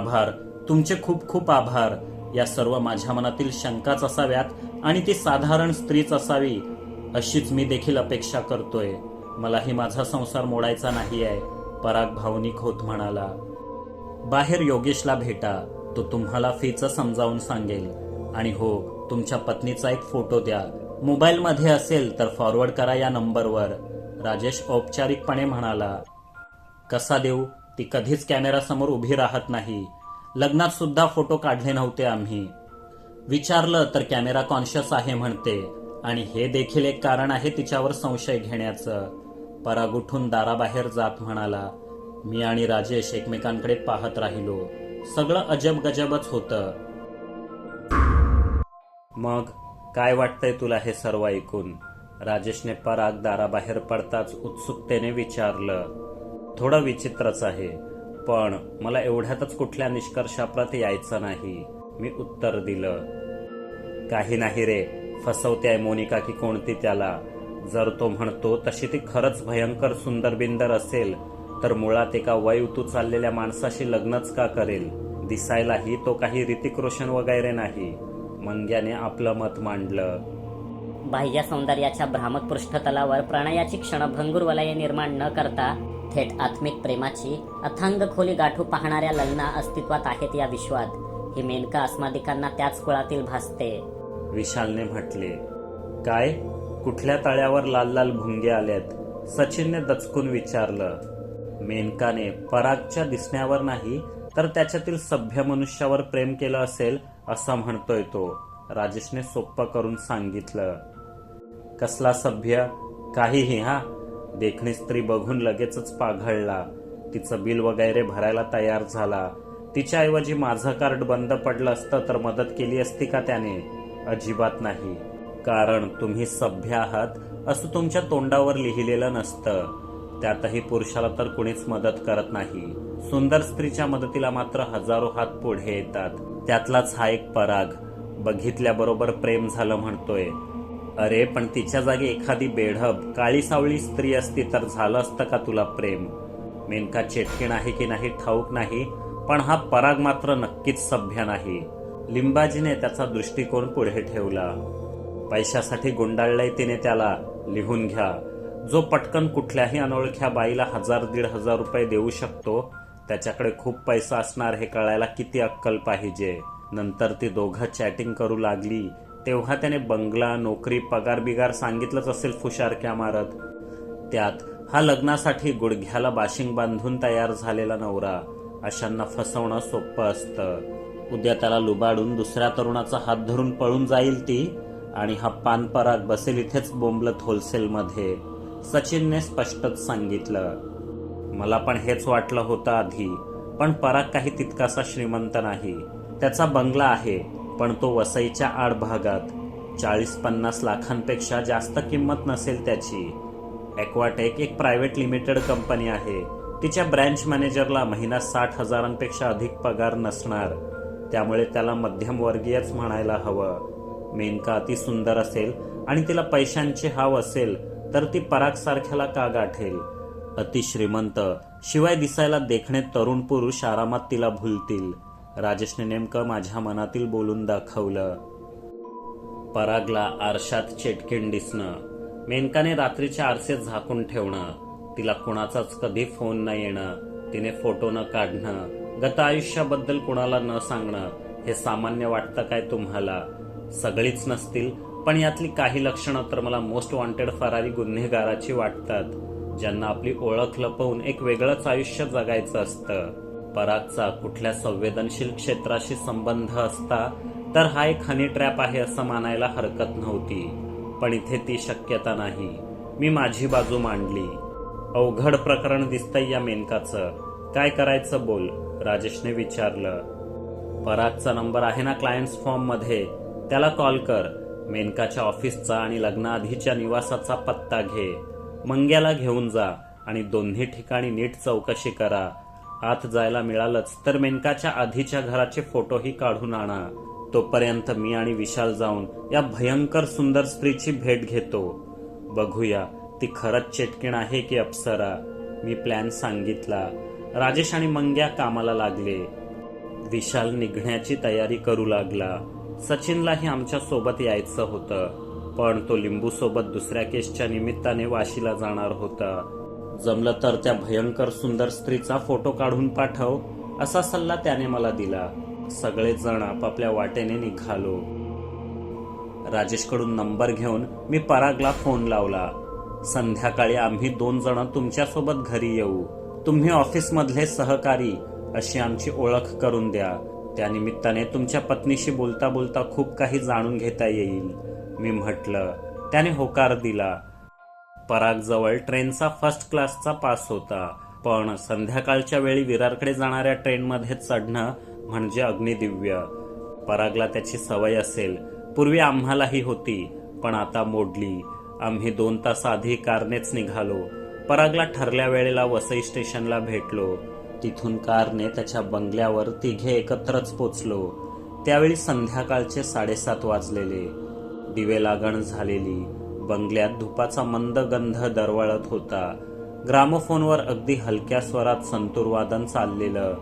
आभार. तुमचे खूप खूप आभार. या सर्व माझ्या मनातील शंकाच असाव्यात आणि ती साधारण स्त्रीच असावी अशीच मी देखील अपेक्षा करतोय. मलाही माझा संसार मोडायचा नाही आहे पराग भावनिक होत म्हणाला. बाहेर योगेशला भेटा. तो तुम्हाला फीचं समजावून सांगेल. आणि हो तुमच्या पत्नीचा एक फोटो द्या. मोबाईलमध्ये असेल तर फॉरवर्ड करा या नंबरवर. राजेश औपचारिकपणे म्हणाला. कसा देऊ? ती कधीच कॅमेरासमोर उभी राहत नाही. लग्नात सुद्धा फोटो काढले नव्हते आम्ही. विचारलं तर कॅमेरा कॉन्शियस आहे म्हणते. आणि हे देखील एक कारण आहे तिच्यावर संशय घेण्याचं. पराग उठून दाराबाहेर जात म्हणाला मी आणि राजेश एकमेकांकडे पाहत राहिलो. सगळं अजब गजबच होतं. मग काय वाटतंय तुला हे सर्व ऐकून? राजेशने पराग दाराबाहेर पडताच उत्सुकतेने विचारलं. थोडं विचित्रच आहे. पण मला एवढ्यातच कुठल्या निष्कर्षाप्रत यायचं नाही. मी उत्तर दिलं काही नाही रे फसवते आहे मोनिका की कोणती त्याला. जर तो म्हणतो तशी ती खरंच भयंकर सुंदर बिंदर असेल तर मुळात एका वय उतू चाललेल्या माणसाशी लग्नच का करेल? दिसायलाही तो काही ऋतिक रोशन वगैरे नाही. मंग्याने आपलं मत मांडलं. बाह्य सौंदर्याच्या भ्रामक पृष्ठतलावर प्रणयाची क्षणभंगूर वलये निर्माण न करता थेट आत्मिक प्रेमाची अथांग खोली गाठू पाहणाऱ्या लग्ना अस्तित्वात आहेत या विश्वात. ही मेनका अस्मादिकांना त्याच कुळातील भासते. विशालने म्हटले काय? कुठल्या तळ्यावर लाल लाल भुंगे आल्यात सचिनने दचकून विचारलं मेनकाने परागच्या दिसण्यावर नाही तर त्याच्यातील सभ्य मनुष्यावर प्रेम केलं असेल असं म्हणतोय तो राजेशने सोप्प करून सांगितलं. कसला सभ्य? काहीही हा? देखणी स्त्री बघून लगेचच पाघळला. तिचं बिल वगैरे भरायला तयार झाला. तिच्याऐवजी माझं कार्ड बंद पडलं असतं तर मदत केली असती का त्याने? अजिबात नाही. कारण तुम्ही सभ्य आहात असं तुमच्या तोंडावर लिहिलेलं नसतं. त्यातही पुरुषाला तर कुणीच मदत करत नाही. सुंदर स्त्रीच्या मदतीला मात्र हजारो हात पुढे येतात. त्यातलाच हा एक पराग. बघितल्याबरोबर प्रेम झालं म्हणतोय. अरे पण तिच्या जागी एखादी बेढब काळी सावळी स्त्री असती तर झालं असतं का तुला प्रेम? मेनका चेटकीण आहे की नाही ठाऊक नाही पण हा पराग मात्र नक्कीच सभ्य नाही. लिंबाजीने त्याचा दृष्टिकोन पुढे ठेवला. पैशासाठी गुंडाळलंय तिने त्याला. लिहून घ्या. जो पटकन कुठल्याही अनोळख्या बाईला हजार दीड हजार रुपये देऊ शकतो त्याच्याकडे खूप पैसा असणार हे कळायला किती अक्कल पाहिजे. नंतर ती दोघं चॅटिंग करू लागली. तेव्हा त्याने बंगला नोकरी पगार बिगार सांगितलंच असेल फुशारक्या मारत. त्यात हा लग्नासाठी गुडघ्याला बाशिंग बांधून तयार झालेला नवरा. अशांना फसवणं सोपं असतं. उद्या त्याला लुबाडून दुसऱ्या तरुणाचा हात धरून पळून जाईल ती आणि हा पानपराग बसेल इथेच बोंबलत होलसेलमध्ये. सचिनने स्पष्टच सांगितलं मला पण हेच वाटलं होतं आधी पण पराग काही तितकासा श्रीमंत नाही. त्याचा बंगला आहे. पण तो वसईच्या आड भागात चाळीस पन्नास लाखांपेक्षा जास्त किंमत नसेल त्याची. ॲक्वाटेक एक प्रायव्हेट लिमिटेड कंपनी आहे. तिच्या ब्रँच मॅनेजरला महिना साठ हजारांपेक्षा अधिक पगार नसणार. त्यामुळे त्याला मध्यमवर्गीयच म्हणायला हवं. मेनका अति सुंदर असेल आणि तिला पैशांची हाव असेल तर ती पराग सारख्याला का गाठेल? अतिश्रीमंत शिवाय दिसायला देखणे तरुण पुरुष आरामात तिला भुलतील. राजेशने नेमकं माझ्या मनातील बोलून दाखवलं. परागला आरशात चेटकिन दिसणं. मेनकाने रात्रीच्या आरसे झाकून ठेवणं. तिला कुणाचाच कधी फोन न येणं. तिने फोटो न काढणं. गत आयुष्याबद्दल कुणाला न सांगणं. हे सामान्य वाटतं काय तुम्हाला? सगळीच नसतील पण यातली काही लक्षणं तर मला मोस्ट वॉन्टेड फरारी गुन्हेगाराची वाटतात ज्यांना आपली ओळख लपवून एक वेगळंच आयुष्य जगायचं असतं. परागचा कुठल्या संवेदनशील क्षेत्राशी संबंध असता तर हा एक हनी ट्रॅप आहे असं मानायला हरकत नव्हती. पण इथे ती शक्यता नाही. मी माझी बाजू मांडली. अवघड प्रकरण दिसतंय या मेनकाचं. काय करायचं बोल? राजेशने विचारलं. परागचा नंबर आहे ना क्लायंट्स फॉर्ममध्ये? त्याला कॉल कर. मेनकाच्या ऑफिसचा आणि लग्नाआधीच्या निवासाचा पत्ता घे. मंग्याला घेऊन जा आणि दोन्ही ठिकाणी नीट चौकशी करा. आत जायला मिळालंच तर मेनकाच्या आधीच्या घराचे फोटोही काढून आणा. तोपर्यंत मी आणि विशाल जाऊन या भयंकर सुंदर स्त्रीची भेट घेतो. बघूया ती खरंच चेटकीण आहे की अप्सरा? मी प्लॅन सांगितला. राजेश आणि मंग्या कामाला लागले. विशाल निघण्याची तयारी करू लागला. सचिनलाही आमच्यासोबत यायचं होतं पण तो लिंबू सोबत दुसऱ्या केसच्या निमित्ताने वाशीला जाणार होता. जमलं तर त्या भयंकर सुंदर स्त्रीचा फोटो काढून पाठव असा सल्ला त्याने मला दिला. सगळेजण आपापल्या वाटेने निघालो. राजेशकडून नंबर घेऊन मी परागला फोन लावला. संध्याकाळी आम्ही दोन जण तुमच्यासोबत घरी येऊ. तुम्ही ऑफिसमधले सहकारी अशी आमची ओळख करून द्या. त्यानिमित्ताने तुमच्या पत्नीशी बोलता बोलता खूप काही जाणून घेता येईल. मी म्हटलं त्याने होकार दिला. परागजवळ ट्रेनचा फर्स्ट क्लासचा पास होता. पण संध्याकाळच्या वेळी विरारकडे जाणाऱ्या ट्रेनमध्ये चढणं म्हणजे अग्निदिव्य. परागला त्याची सवय असेल. पूर्वी आम्हालाही होती पण आता मोडली. आम्ही दोन तास आधी कारनेच निघालो. परागला ठरल्या वेळेला वसई स्टेशनला भेटलो. तिथून कारने त्याच्या बंगल्यावर तिघे एकत्रच पोचलो. त्यावेळी संध्याकाळचे साडेसात वाजलेले. दिवे लागण झालेली. बंगल्यात धुपाचा मंद गंध दरवळत होता. ग्रामोफोनवर अगदी हलक्या स्वरात संतूरवादन चाललेलं.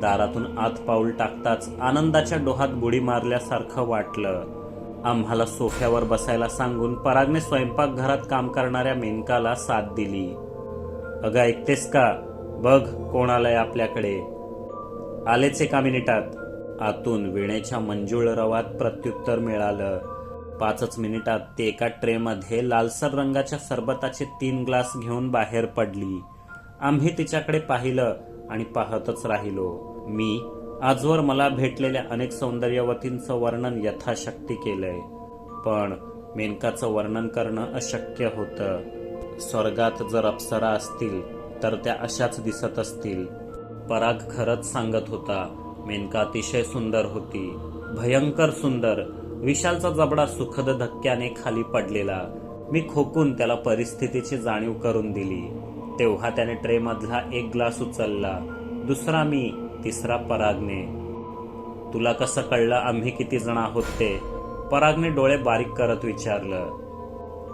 दारातून आत पाऊल टाकताच आनंदाच्या डोहात बुडी मारल्यासारखं वाटलं. आम्हाला सोफ्यावर बसायला सांगून परागने स्वयंपाकघरात काम करणाऱ्या मेनकाला साथ दिली. अगं ऐकतेस का? बघ कोण आलंय आपल्याकडे. आलेच एका मिनिटात. आतून विणेच्या मंजूळ रवात प्रत्युत्तर मिळालं. पाचच मिनिटात ते एका ट्रेमध्ये लालसर रंगाच्या सरबताचे तीन ग्लास घेऊन बाहेर पडली. आम्ही तिच्याकडे पाहिलं आणि पाहतच राहिलो. मी आजवर मला भेटलेल्या अनेक सौंदर्यवतींचं वर्णन यथाशक्ती केलंय. पण मेनकाचं वर्णन करणं अशक्य होतं. स्वर्गात जर अप्सरा असतील तर त्या अशाच दिसत असतील. पराग खरंच सांगत होता मेनका अतिशय सुंदर होती. भयंकर सुंदर. विशालचा जबडा सुखद धक्क्याने खाली पडलेला. मी खोकून त्याला परिस्थितीची जाणीव करून दिली. तेव्हा त्याने ट्रेमधला एक ग्लास उचलला. दुसरा मी तिसरा परागने. तुला कसं कळलं आम्ही किती जण आहोत ते? परागने डोळे बारीक करत विचारलं.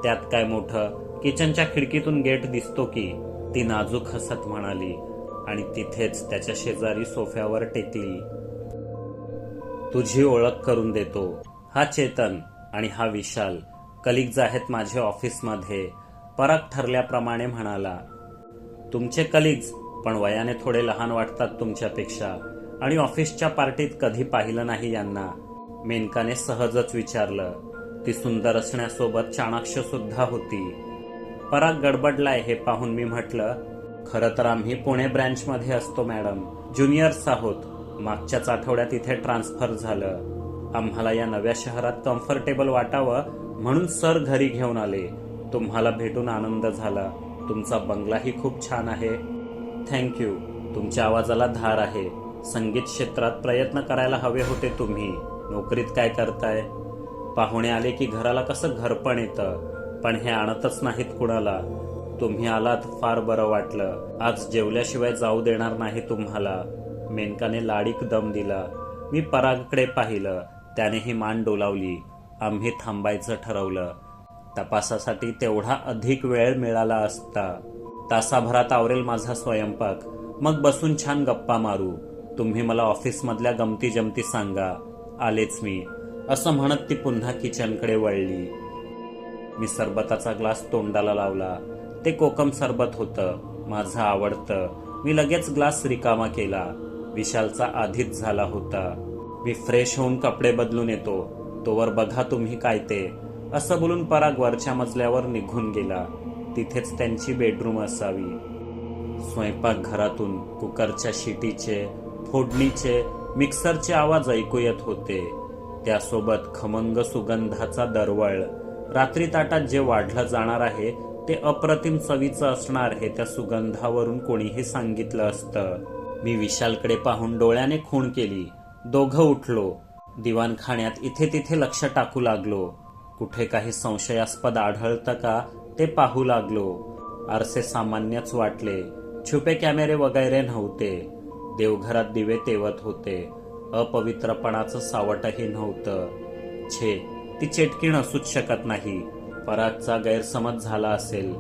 त्यात काय मोठं? किचनच्या खिडकीतून गेट दिसतो की ती नाजूक हसत म्हणाली आणि तिथेच त्याच्या शेजारी सोफ्यावर टेकली. तुझी ओळख करून देतो. हा चेतन आणि हा विशाल कलिग्ज आहेत माझे ऑफिसमध्ये परत ठरल्याप्रमाणे म्हणाला तुमचे कलिग्ज पण वयाने थोडे लहान वाटतात तुमच्यापेक्षा आणि ऑफिसच्या पार्टीत कधी पाहिलं नाही यांना. मेनकाने सहजच विचारलं ती सुंदर असण्यासोबत चाणाक्ष सुद्धा होती. पराग गडबडलाय हे पाहून मी म्हटलं खरं तर आम्ही पुणे ब्रँचमध्ये असतो मॅडम. ज्युनियर्स आहोत. मागच्याच आठवड्यात इथे ट्रान्सफर झालं. आम्हाला या नव्या शहरात कम्फर्टेबल वाटावं म्हणून सर घरी घेऊन आले. तुम्हाला भेटून आनंद झाला. तुमचा बंगलाही खूप छान आहे. थँक्यू तुमच्या आवाजाला धार आहे. संगीत क्षेत्रात प्रयत्न करायला हवे होते तुम्ही. नोकरीत काय करताय? पाहुणे आले की घराला कसं घरपण येतं. पण हे आणतच नाहीत कुणाला. तुम्ही आलात फार बरं वाटलं. आज जेवल्याशिवाय जाऊ देणार नाही तुम्हाला. मेनकाने लाडीक दम दिला. मी परागकडे पाहिलं. त्यानेही मान डोलावली. आम्ही थांबायचं ठरवलं. तपासासाठी तेवढा अधिक वेळ मिळाला असता. तासाभरात आवरेल माझा स्वयंपाक. मग बसून छान गप्पा मारू. तुम्ही मला ऑफिसमधल्या गमती जमती सांगा. आलेच मी. असं म्हणत ती पुन्हा किचनकडे वळली. मी सरबताचा ग्लास तोंडाला लावला. ते कोकम सरबत होतं. माझं आवडतं. मी लगेच ग्लास रिकामा केला. विशालचा आधीच झाला होता. मी फ्रेश होऊन कपडे बदलून येतो. तोवर बघा तुम्ही काय ते. असं बोलून पराग वरच्या मजल्यावर निघून गेला. तिथेच त्यांची बेडरूम असावी. स्वयंपाकघरातून कुकरच्या शिटीचे फोडणीचे मिक्सरचे आवाज ऐकू येत होते. त्यासोबत खमंग सुगंधाचा दरवळ. रात्री ताटात जे वाढलं जाणार आहे ते अप्रतिम चवीचं असणार हे त्या सुगंधावरून कोणीही सांगितलं असतं. मी विशालकडे पाहून डोळ्याने खूण केली. दोघं उठलो. दिवाणखाण्यात इथे तिथे लक्ष टाकू लागलो. कुठे काही संशयास्पद आढळतं का ते पाहू लागलो. आरसे सामान्यच वाटले. छुपे कॅमेरे वगैरे नव्हते. देवघरात दिवे तेवत होते. अपवित्रपणाचं सावटही नव्हतं. छे ती चेटकी नसूच शकत नाही. परागचा गैरसमज झाला असेल.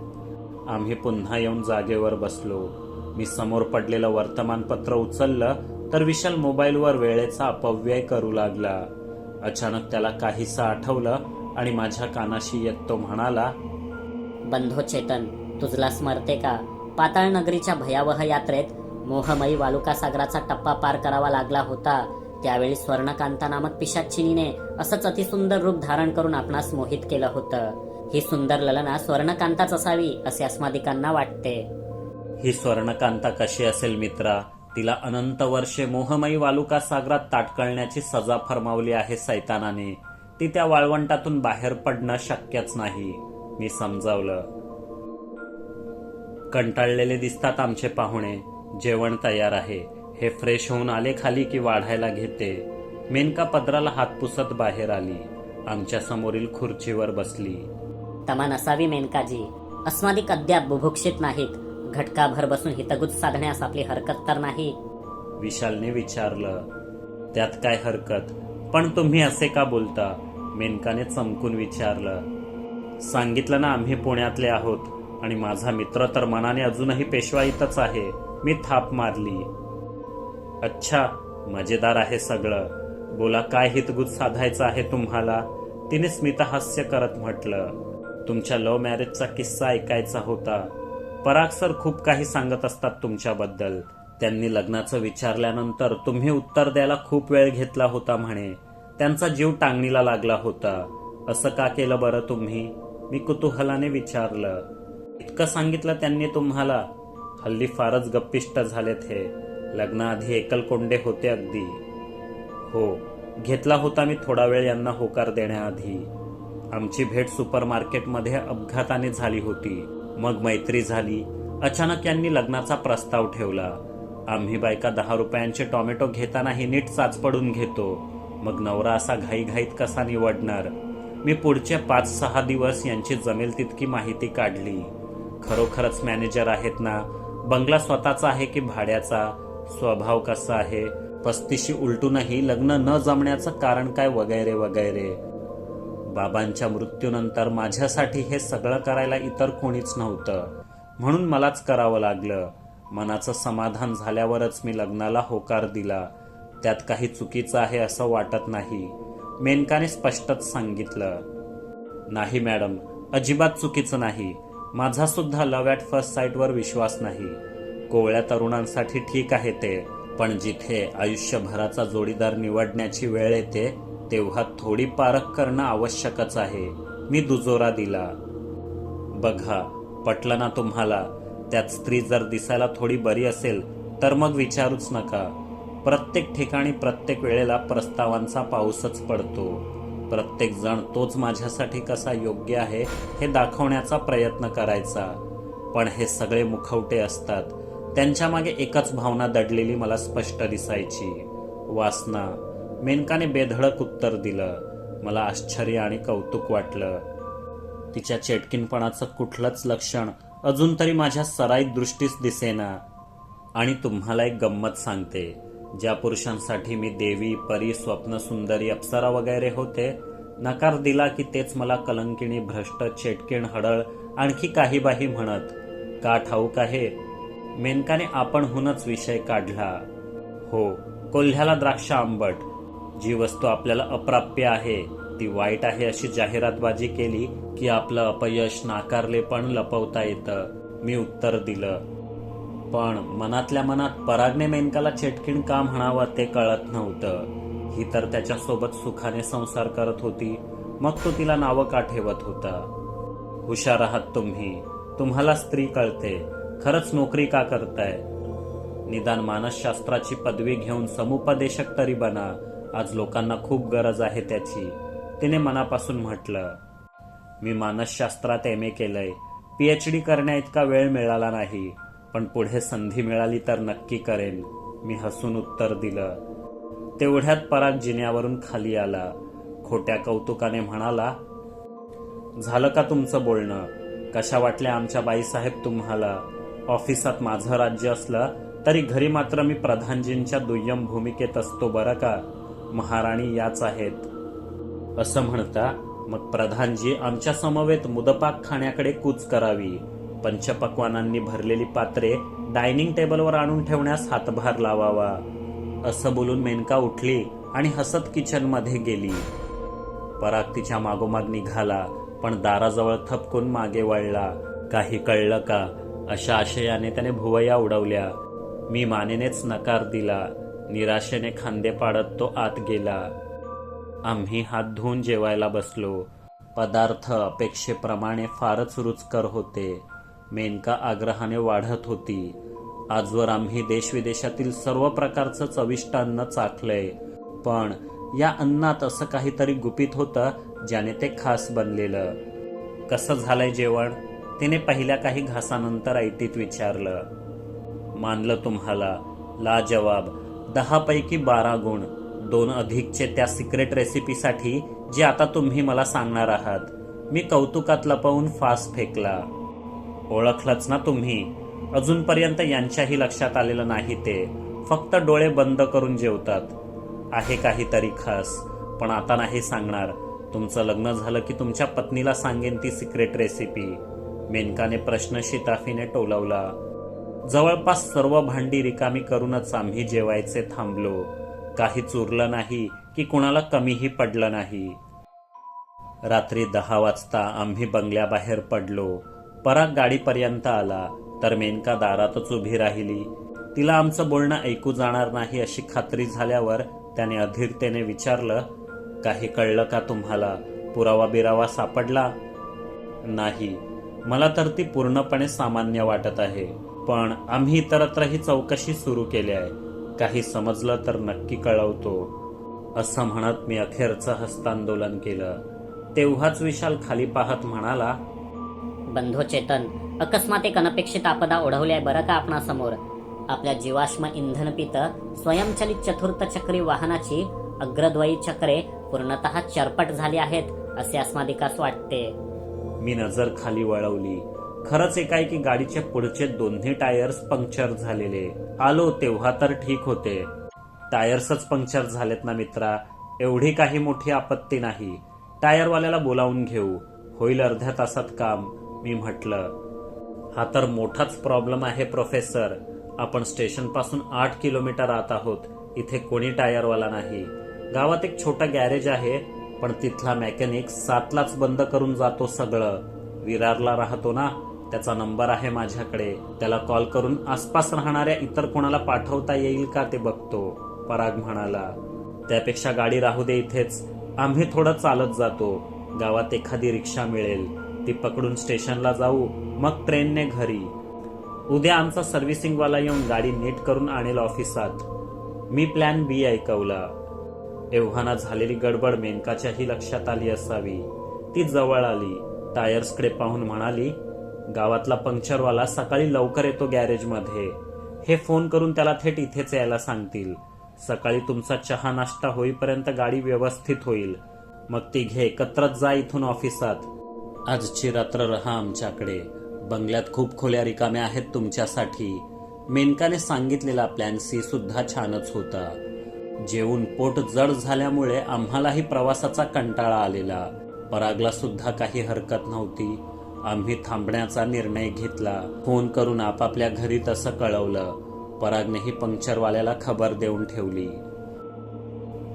आम्ही पुन्हा येऊन जागेवर बसलो. मी समोर पडलेलं वर्तमानपत्र उचललं तर विशाल मोबाईलवर वेळेचा अपव्यय करू लागला. अचानक त्याला काहीसं आठवलं आणि माझ्या कानाशी येत तो म्हणाला बंधो चेतन तुझला स्मरते का? पाताळ नगरीच्या भयावह यात्रेत मोहमयी वालुका सागराचा टप्पा पार करावा लागला होता. त्यावेळी स्वर्णकांता नामक पिशाचिनीने असंच अतिसुंदर रूप धारण करून आपणास मोहित केलं होतं. ही सुंदर ललना स्वर्णकांताच असावी असे अस्मादिकांना वाटते. ही स्वर्णकांता कशी असेल मित्रा? तिला अनंत वर्षे मोहमयी वालुका सागरात ताटकळण्याची सजा फरमावली आहे सैतानाने. ती त्या वाळवंटातून बाहेर पडणं शक्यच नाही. मी समजावलं. कंटाळलेले दिसतात आमचे पाहुणे. जेवण तयार आहे. हे फ्रेश होऊन आले खाली की वाढायला घेते. मेनका पदराला हात पुसत बाहेर आली. आमच्या समोरील खुर्चीवर बसली. तमा नसावी मेनकाजी. अस्मादिक अद्याप बुभुक्षित नाहीत. घटकाभर बसून हितगुज साधण्यास आपली हरकत तर नाही. विशालने विचारलं त्यात काय हरकत? पण तुम्ही असे का बोलता? मेनकाने चमकून विचारलं सांगितलं ना आम्ही पुण्यातले आहोत आणि माझा मित्र तर मनाने अजूनही पेशवाईतच आहे. मी थाप मारली. अच्छा मजेदार आहे सगळं. बोला काय हितगुज साधायचं आहे तुम्हाला? तिने स्मितहास्य करत म्हटलं तुमच्या लव्ह मॅरेजचा किस्सा ऐकायचा होता. पराग सर खूप काही सांगत असतात तुमच्याबद्दल. त्यांनी लग्नाचं विचारल्यानंतर तुम्ही उत्तर द्यायला खूप वेळ घेतला होता म्हणे. त्यांचा जीव टांगणीला लागला होता. असं का केलं बरं तुम्ही? मी कुतूहलाने विचारलं. इतकं सांगितलं त्यांनी तुम्हाला. हल्ली फारच गप्पिष्ट झालेत हे. लग्नाआधी एकलकोंडे होते अगदी. हो घेतला होता मी थोडा वेळ यांना होकार देण्याआधी. आमची भेट सुपर मार्केटमध्ये अपघाताने झाली होती. मग मैत्री झाली. अचानक यांनी लग्नाचा प्रस्ताव ठेवला. आम्ही बायका दहा रुपयांचे टॉमॅटो घेतानाही नीट चाच पडून घेतो. मग नवरा असा घाईघाईत कसा निवडणार? मी पुढचे पाच सहा दिवस यांची जमेल तितकी माहिती काढली. खरोखरच मॅनेजर आहेत ना? बंगला स्वतःचा आहे की भाड्याचा? स्वभाव कसा आहे? पस्तीशी उलटूनही लग्न न जमण्याचं कारण काय वगैरे वगैरे? बाबांच्या मृत्यूनंतर माझ्यासाठी हे सगळं करायला इतर कोणीच नव्हतं. म्हणून मलाच करावं लागलं. मनाचं समाधान झाल्यावरच मी लग्नाला होकार दिला. त्यात काही चुकीचं आहे असं वाटत नाही. मेनकाने स्पष्टच सांगितलं. नाही मॅडम. अजिबात चुकीचं नाही. माझा सुद्धा लव ॲट फर्स्ट साईटवर विश्वास नाही. कोवळ्या तरुणांसाठी ठीक आहे ते पण जिथे आयुष्यभराचा जोडीदार निवडण्याची वेळ येते तेव्हा थोडी पारख करणं आवश्यकच आहे. मी दुजोरा दिला. बघा पटलं ना तुम्हाला? त्यात स्त्री जर दिसायला थोडी बरी असेल तर मग विचारूच नका. प्रत्येक ठिकाणी प्रत्येक वेळेला प्रस्तावांचा पाऊसच पडतो. प्रत्येक जण तोच माझ्यासाठी कसा योग्य आहे हे दाखवण्याचा प्रयत्न करायचा. पण हे सगळे मुखवटे असतात. त्यांच्या मागे एकच भावना दडलेली मला स्पष्ट दिसायची. वासना. मेनकाने बेधडक उत्तर दिलं. मला आश्चर्य आणि कौतुक वाटलं. तिच्या चेटकिनपणाचं कुठलंच लक्षण अजून तरी माझ्या सराईत दृष्टीस दिसेना. आणि तुम्हाला एक गंमत सांगते. ज्या पुरुषांसाठी मी देवी परी स्वप्न सुंदरी अप्सरा वगैरे होते नकार दिला की तेच मला कलंकिणी भ्रष्ट चेटकिण हडळ आणखी काही बाही म्हणत का ठाऊक आहे? मेनकाने आपणहूनच विषय काढला. हो कोल्ह्याला द्राक्ष आंबट जी वस्तू आपल्याला अप्राप्य आहे ती वाईट आहे अशी जाहिरातबाजी केली की आपलं अपयश नाकारले पण लपवता येतं. मी उत्तर दिलं. पण मनातल्या मनात परागने मेनकाला छेटकीण का म्हणावं ते कळत नव्हतं. ही तर त्याच्यासोबत सुखाने संसार करत होती. मग तो तिला नावं का ठेवत होता? हुशार आहात तुम्ही. तुम्हाला स्त्री कळते. खरंच नोकरी का करताय? निदान मानसशास्त्राची पदवी घेऊन समुपदेशक तरी बना. आज लोकांना खूप गरज आहे त्याची तिने मनापासून म्हटलं. मी मानसशास्त्रात एम ए केलंय. पीएच डी करण्या इतका वेळ मिळाला नाही पण पुढे संधी मिळाली तर नक्की करेन मी हसून उत्तर दिलं. तेवढ्यात पराग जिन्यावरून खाली आला. खोट्या कौतुकाने म्हणाला झालं का तुमचं बोलणं? कशा वाटल्या आमच्या बाईसाहेब तुम्हाला? ऑफिसात माझं राज्य असलं तरी घरी मात्र मी प्रधानजींच्या दुय्यम भूमिकेत असतो बरं का? महाराणी याच आहेत. असं म्हणता मग प्रधानजी आमच्या समवेत मुदपाक खाण्याकडे कूच करावी. पंचपक्वानांनी भरलेली पात्रे डायनिंग टेबलवर आणून ठेवण्यास हातभार लावावा. असं बोलून मेनका उठली आणि हसत किचनमध्ये गेली. पराग तिच्या मागोमाग निघाला पण दाराजवळ थपकून मागे वळला. काही कळलं का? अशा आशयाने त्याने भुवया उडवल्या. मी मानेनेच नकार दिला. निराशेने खांदे पाडत तो आत गेला. आम्ही हात धुवून जेवायला बसलो. पदार्थ अपेक्षेप्रमाणे फारच रुचकर होते. मेनका आग्रहाने वाढत होती. आजवर आम्ही देशविदेशातील सर्व प्रकारचं चविष्ट अन्न चाखलंय. पण या अन्नात असं काहीतरी गुपित होतं ज्याने ते खास बनलेलं. कसं झालंय जेवण? तिने पहिल्या काही घासानंतर ऐटीत विचारलं. मानलं तुम्हाला. लाजवाब. दहापैकी बारा गुण. दोन अधिकचे त्या सिक्रेट रेसिपीसाठी जे आता तुम्ही मला सांगणार आहात. मी कौतुकात लपवून फास फेकला. ओळखलंच ना तुम्ही. अजूनपर्यंत यांच्याही लक्षात आलेलं नाही ते. फक्त डोळे बंद करून जेवतात. आहे काहीतरी खास पण आता नाही सांगणार. तुमचं लग्न झालं की तुमच्या पत्नीला सांगेन ती सिक्रेट रेसिपी मेनकाने प्रश्न शिताफीने टोलवला. जवळपास सर्व भांडी रिकामी करूनच आम्ही जेवायचे थांबलो. काही चुरलं नाही की कुणाला कमीही पडलं नाही. रात्री दहा वाजता आम्ही बंगल्याबाहेर पडलो. पराग गाडीपर्यंत आला तर मेनका दारातच उभी राहिली. तिला आमचं बोलणं ऐकू जाणार नाही अशी खात्री झाल्यावर त्याने अधीरतेने विचारलं काही कळलं का तुम्हाला? पुरावा बिरावा सापडला? नाही. मला तर ती पूर्णपणे सामान्य वाटत आहे. पण आम्ही इतरत्रही चौकशी सुरू केली आहे. काही समजलं तर नक्की कळवतो. असं म्हणत मी अखेरचं हस्तांदोलन केलं. तेव्हाच विशाल खाली पाहत म्हणाला बंधो चेतन अकस्मात एक अनपेक्षित आपदा ओढवली बरं का आपणासमोर? आपल्या जीवाश्म इंधन पित स्वयंचलित चतुर्थ चक्री वाहनाची अग्रद्वयी चक्रे पूर्णतः चरपट झाली आहेत असे अस्मादिकास वाटते. मी नजर खाली वळवली. खरंच एकाएकी गाडीचे पुढचे दोन्ही टायर्स पंक्चर झालेले. आलो तेव्हा तर ठीक होते. टायर्सच पंक्चर झालेत ना मित्रा. एवढी काही मोठी आपत्ती नाही. टायरवाल्याला बोलावून घेऊ. होईल अर्ध्या तासात काम मी म्हटलं. हा तर मोठाच प्रॉब्लेम आहे प्रोफेसर. आपण स्टेशनपासून आठ किलोमीटर आत आहोत. इथे कोणी टायरवाला नाही. गावात एक छोटा गॅरेज आहे पण तिथला मेकॅनिक सातलाच बंद करून जातो सगळं. विरारला राहतो ना. त्याचा नंबर आहे माझ्याकडे. त्याला कॉल करून आसपास राहणाऱ्या इतर कोणाला पाठवता येईल का ते बघतो पराग म्हणाला. त्यापेक्षा गाडी राहू दे इथेच. आम्ही थोडं चालत जातो. गावात एखादी रिक्षा मिळेल. ती पकडून स्टेशनला जाऊ मग ट्रेनने घरी. उद्या आमचा सर्व्हिसिंगवाला येऊन गाडी नीट करून आणेल ऑफिसात. मी प्लॅन बी ऐकवला. एव्हाना झालेली गडबड मेनकाच्याही लक्षात आली असावी. ती जवळ आली. टायर्सकडे पाहून म्हणाली गावातला पंक्चरवाला सकाळी लवकर येतो गॅरेजमध्ये. हे फोन करून त्याला थेट इथेच यायला सांगतील. सकाळी तुमचा चहा नाश्ता होईपर्यंत गाडी व्यवस्थित होईल. मग ती घे एकत्रच जा इथून ऑफिसात. आजची रात्र रहा आमच्याकडे. बंगल्यात खूप खोल्या रिकाम्या आहेत तुमच्यासाठी. मेनकाने सांगितलेला प्लॅन सी सुद्धा छानच होता. जेवून पोट जड झाल्यामुळे आम्हालाही प्रवासाचा कंटाळा आलेला. परागला सुद्धा काही हरकत नव्हती. आम्ही थांबण्याचा निर्णय घेतला. फोन करून आपापल्या घरी तसं कळवलं. परागनेही पंक्चरवाल्याला खबर देऊन ठेवली.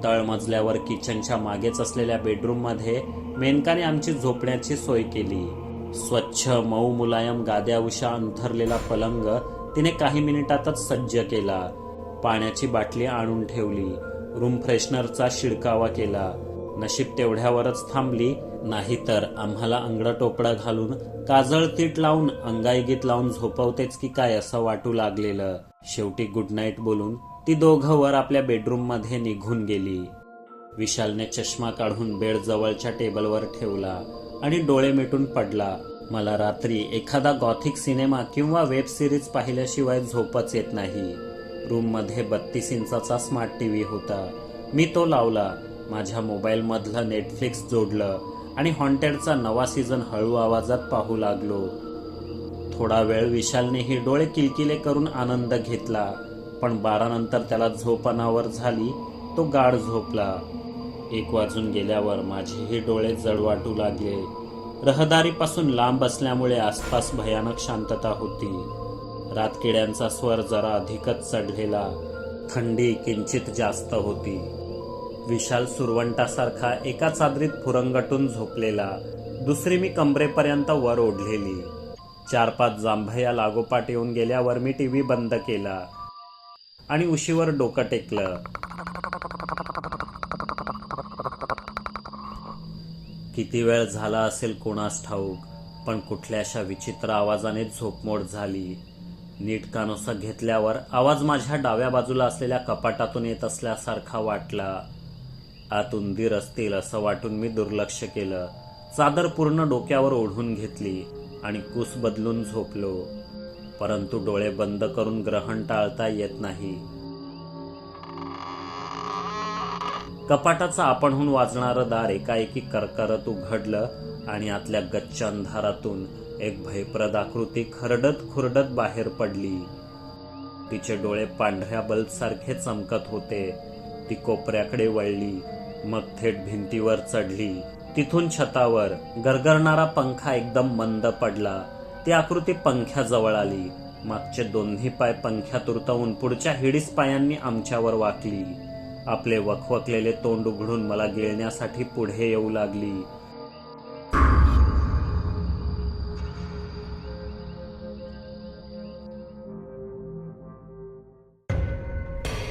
तळमजल्यावर किचनच्या मागेच असलेल्या बेडरूममध्ये मेनकाने आमची झोपण्याची सोय केली. स्वच्छ मऊ मुलायम गाद्या उशा अंथरलेला पलंग तिने काही मिनिटातच सज्ज केला. पाण्याची बाटली आणून ठेवली. रूम फ्रेशनरचा शिडकावा केला. नशीब तेवढ्यावरच थांबली. नाहीतर आम्हाला अंगड टोपडा घालून काजळ तीट लावून अंगाईगीत लावून झोपवतेच की काय असं वाटू लागलेलं. शेवटी गुड नाईट बोलून ती दोघं वर आपल्या बेडरूममध्ये निघून गेली. विशालने चष्मा काढून बेड जवळच्या टेबलवर ठेवला आणि डोळे मिटून पडला. मला रात्री एखादा गॉथिक सिनेमा किंवा वेब सिरीज पाहिल्याशिवाय झोपच येत नाही. रूममध्ये बत्तीस इंचाचा स्मार्ट टीव्ही होता. मी तो लावला. माझ्या मोबाईलमधलं नेटफ्लिक्स जोडलं. आणि हॉन्टेडचा नवा सीझन हळू आवाजात पाहू लागलो. थोडा वेळ विशालनेही डोळे किलकिले करून आनंद घेतला पण बारानंतर त्याला झोप अनावर झाली तो गाढ झोपला. एक वाजून गेल्यावर माझेही डोळे जडवाटू लागले. रहदारीपासून लांब असल्यामुळे आसपास भयानक शांतता होती. रातकिड्यांचा स्वर जरा अधिकच चढलेला. थंडी किंचित जास्त होती. विशाल सुरवंटासारखा एका चादरीत फुरंगटून झोपलेला दुसरी मी कमरेपर्यंत वर ओढलेली. चार पाच जांभया लागोपाठ येऊन गेल्यावर मी टीव्ही बंद केला आणि उशीवर डोकं टेकलं. किती वेळ झाला असेल कोणास ठाऊक पण कुठल्याशा विचित्र आवाजाने झोपमोड झाली. नीट कानोसा घेतल्यावर आवाज माझ्या डाव्या बाजूला असलेल्या कपाटातून येत असल्यासारखा वाटला. आत उंदीर असतील असं वाटून मी दुर्लक्ष केलं. चादर पूर्ण डोक्यावर ओढून घेतली आणि कूस बदलून झोपलो. परंतु डोळे बंद करून ग्रहण टाळता येत नाही. कपाटाचं आपणहून वाजणारं दार एकाएकी करकरत उघडलं आणि आतल्या गच्च अंधारातून एक भयप्रद आकृती खरडत खुरडत बाहेर पडली. तिचे डोळे पांढऱ्या बल्बसारखे चमकत होते. ती कोपऱ्याकडे वळली. मग थेट भिंतीवर चढली. तिथून छतावर गरगरणारा पंखा एकदम मंद पडला. ती आकृती पंख्याजवळ आली. मागचे दोन्ही पाय पंख्यात उरतवून पुढच्या हिडीस पायांनी आमच्यावर वाकली. आपले वखवकलेले तोंड उघडून मला गिळण्यासाठी पुढे येऊ लागली.